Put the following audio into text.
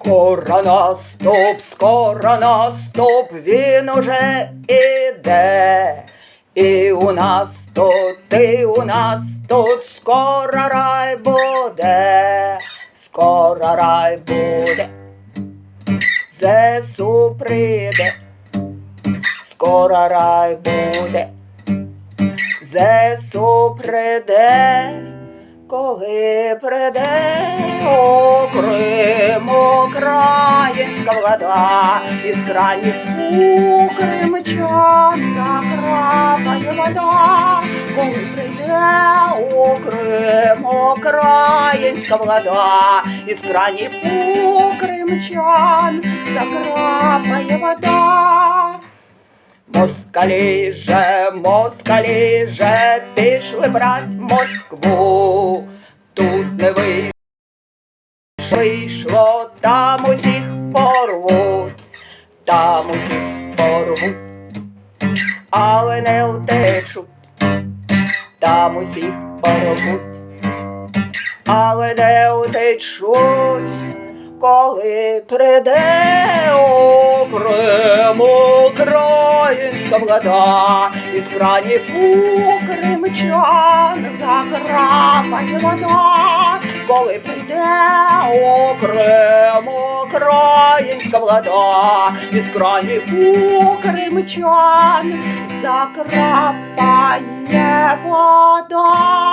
Скоро наступ, скоро наступ, він уже іде. І у нас тут, і у нас тут скоро рай буде, скоро рай буде. Зесу прийде, скоро рай буде. Зесу прийде, коли прийде о українська влада, із кранів у кримчан закрапає вода, коли прийде о Крим, українська влада, із кранів у кримчан закрапає вода. Москалі же, москалі же, пішли брать Москву. Тут не вийшло, вийшло, там усіх порвуть, там усіх порвуть, але не втечуть, там усіх порвуть, але не втечуть, коли прийде у Крим українська влада, із кранів у кримчан закрапає вода, коли прийде окремо країнська влада, із країв у кримчан закрапає вода.